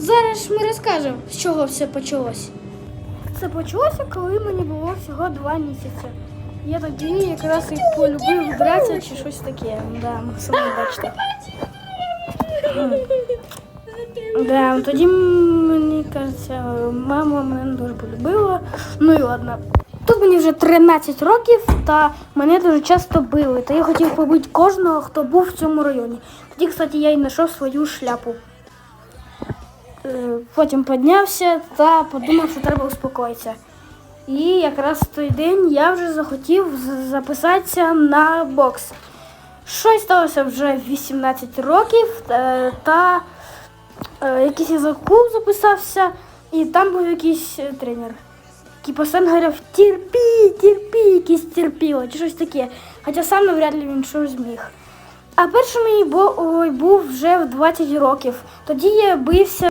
Зараз ми розкажемо, з чого все почалось. Це почалося, коли мені було всього два місяці. Я тоді якраз і полюбив братися чи щось таке. Да, самі бачите. Да, тоді мені кажеться, мама мене дуже полюбила. Ну і ладно. Тут мені вже 13 років, та мене дуже часто били. Та я хотів побити кожного, хто був в цьому районі. Тоді, кстати, я й знайшов свою шляпу. Е, Потім піднявся та подумав, що треба успокоїтися. І якраз в той день я вже захотів записатися на бокс. Щось сталося вже в 18 років, е, та е, якийсь я клуб записався, і там був якийсь тренер. Який постійно говорив терпі, терпі, якийсь терпіло, чи щось таке. Хоча сам навряд ли він щось зміг. А перший мій бо- був вже в 20 років. Тоді я бився